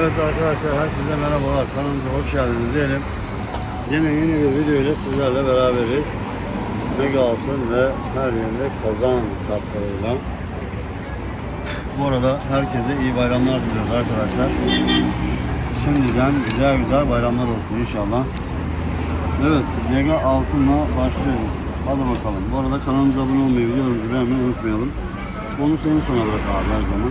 Evet arkadaşlar herkese merhabalar. Kanalımıza hoş geldiniz diyelim. Yine yeni bir video ile sizlerle beraberiz. Mega altın ve her yerinde kazan kartlarıyla. Bu arada herkese iyi bayramlar diliyoruz arkadaşlar. Şimdiden güzel güzel bayramlar olsun inşallah. Evet, Mega altınla başlıyoruz. Hadi bakalım. Bu arada kanalımıza abone olmayı, videolarımızı beğenmeyi unutmayalım. Onu senin sona bırak abi her zaman.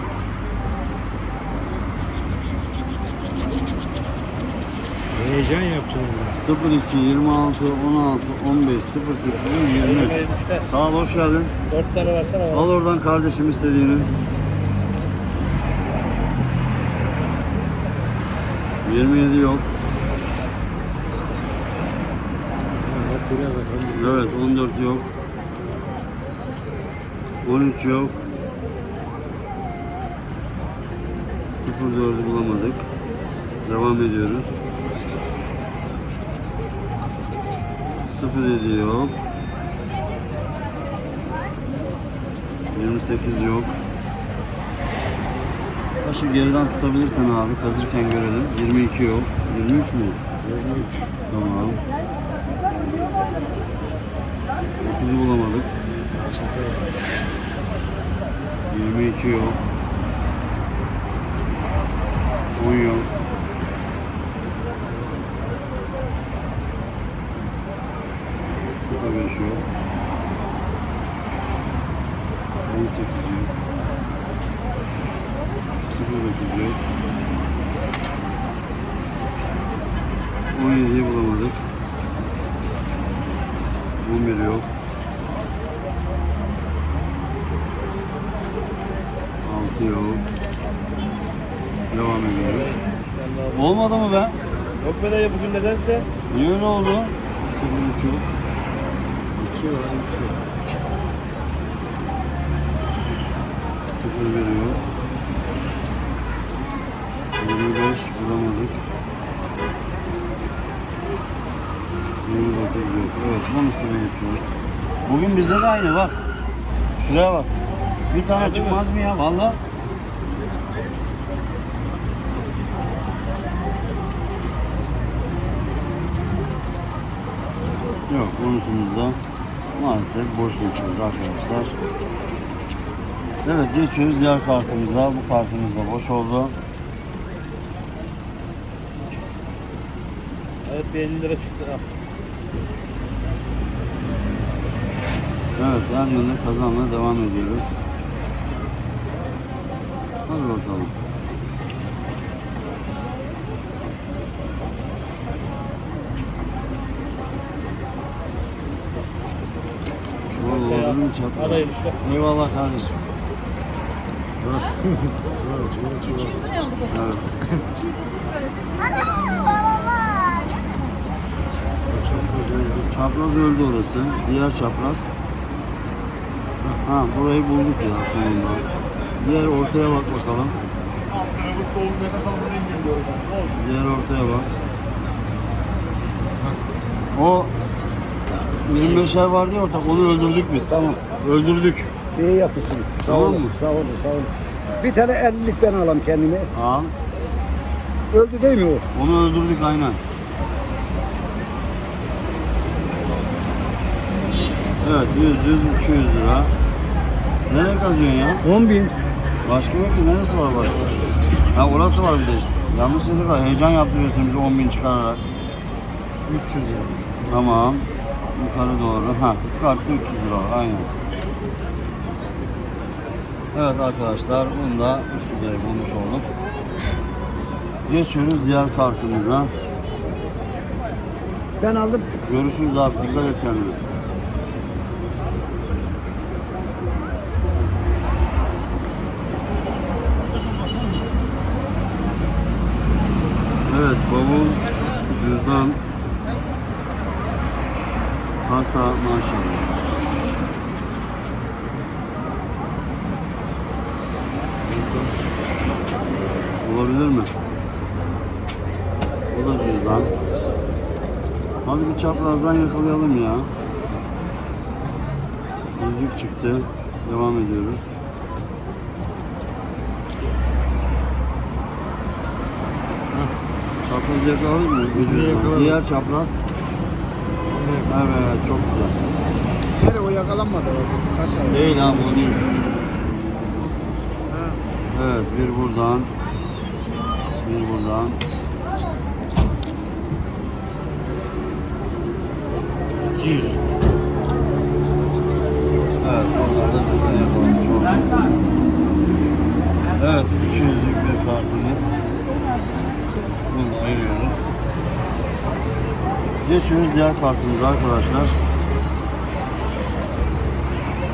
Heyecan biraz. 02 26 16 15 08 20 Hayırlı işler. Sağ ol hoş geldin. Dört tane versene bana. Al oradan kardeşim istediğini. 27 yok. Evet 14 yok. 13 yok. 04'ü bulamadık. Devam ediyoruz. 07 yok. 28 yok. Başı geriden tutabilirsen abi kazırken görelim. 22 yok. 23 mü? 23. Tamam. 9'u bulamadık. 22 yok. 10 yok. Yok. 18 yok. Sıfır dokuz yok. 17'yi bulamadık. 11 yok. 6 yok. Devam ediyoruz. Olmadı mı be? Yok be dayı bugün nedense. Niye öyle oldu? 0 3 yok. 2 var 3 yok. 0 1 yok. 25 bulamadık. 29 yok. Evet bunun üstüne geçiyoruz. Bugün bizde de aynı bak. Şuraya bak. Bir tane çıkmaz mı ya valla? Yok bonusumuzda maalesef boş geçiyoruz arkadaşlar. Evet geçiyoruz diğer kartımıza. Bu kartımız da boş oldu. Evet bir 50 lira çıktı. Evet her yönde kazanmaya devam ediyoruz. Hadi bakalım. Hadi çapraz? Eyvallah kardeşim. Evet. Çapraz öldü orası. Diğer çapraz. Ha burayı bulduk ya sonunda. Diğer ortaya bak bakalım. Diğer ortaya bak. O 25'er vardı ya ortak onu öldürdük biz. Tamam. Öldürdük. İyi yapmışsınız. Sağ Tamam olun, mı? Sağ olun, sağ olun. Bir tane 50'lik ben alayım kendime. Al. Öldü değil mi o? Onu öldürdük aynen. Evet 100 100 200 lira. Nereye kazıyorsun ya? 10 bin. Başka yok ki neresi var başka? Ha orası var bir de işte. Yanlış dedik ha heyecan yaptırıyorsun bizi 10 bin çıkararak. 300 lira. Tamam. Yukarı doğru. Ha kartta 300 lira aynen. Evet arkadaşlar bunu da 300 liraya bulmuş olduk. Geçiyoruz diğer kartımıza. Ben aldım. Görüşürüz abi. Dikkat et kendine. Evet bavul, cüzdan, kasa maşallah. Olabilir mi? Bu da cüzdan. Hadi bir çaprazdan yakalayalım ya. Yüzük çıktı. Devam ediyoruz. Çapraz yakaladık mı? Ucuz. Diğer çapraz. Evet çok güzel. Yere o yakalanmadı. Kaç ay? Değil abi o değil. Evet bir buradan. Bir buradan. İki yüz. Evet onlar da zaten yakalamış oldu. Evet 200'lük bir kartımız. Bunu ayırıyoruz. Geçiyoruz diğer kartımıza arkadaşlar.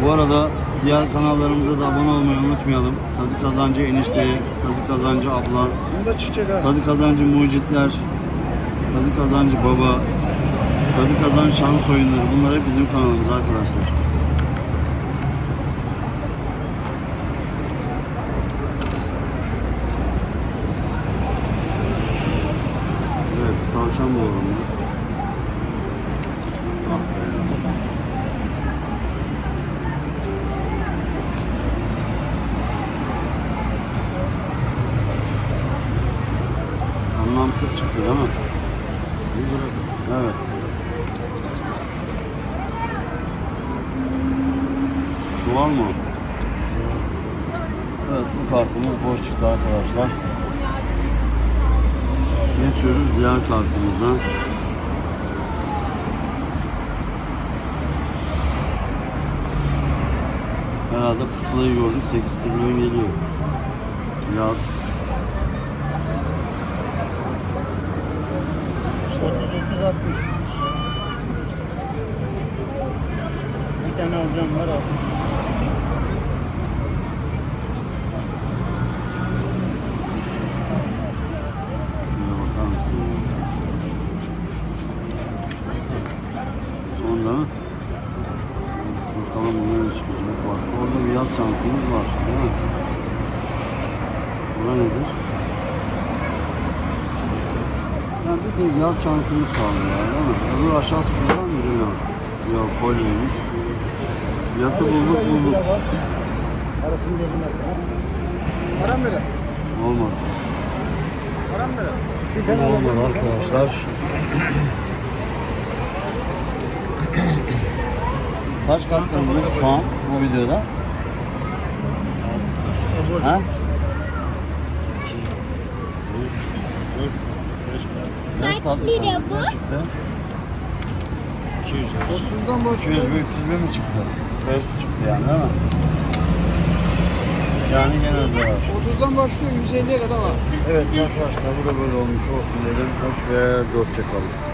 Bu arada diğer kanallarımıza da abone olmayı unutmayalım. Kazı Kazancı Enişte'ye, Kazı Kazancı Abla, Bunda çiçek ha. Kazı Kazancı Mucitler, Kazı Kazancı Baba, Kazı Kazan Şans Oyunları bunlar hep bizim kanalımız arkadaşlar. Evet, tavşan boğulunda. Ah be. Çıktı değil mi? Evet. Çuval mı? Evet bu kartımız boş çıktı arkadaşlar. Geçiyoruz diğer kartımıza. Herhalde pusulayı gördük. 8 trilyon geliyor. Yat. 30 30 60. Bir tane alacağım var abi. Şuraya bakar mısın? Sonra bakalım ne çıkacak. Bak orada bir yat şansımız var. Değil mi? Bura nedir? Yani bir tek yat şansımız kaldı ya değil mi? Öbür aşağısı cüzdan mı yok? Yok kolyeymiş. Yatı bulduk bulduk. Arasını dedim ben sana. Param ver. Olmaz. Param ver. Bir tane olmadı arkadaşlar. Kaç kart kazandık şu an bu videoda? Ha? Kaç Kaç kart lira bu? Çıktı? 200 lira. 30'dan boş 200 mü 300 mü mi çıktı? 500 çıktı yani değil mi? Yani gene zarar. 30'dan başlıyor 150'ye kadar var. Evet arkadaşlar bu da böyle olmuş olsun dedim. Hoş ve dostça kalın.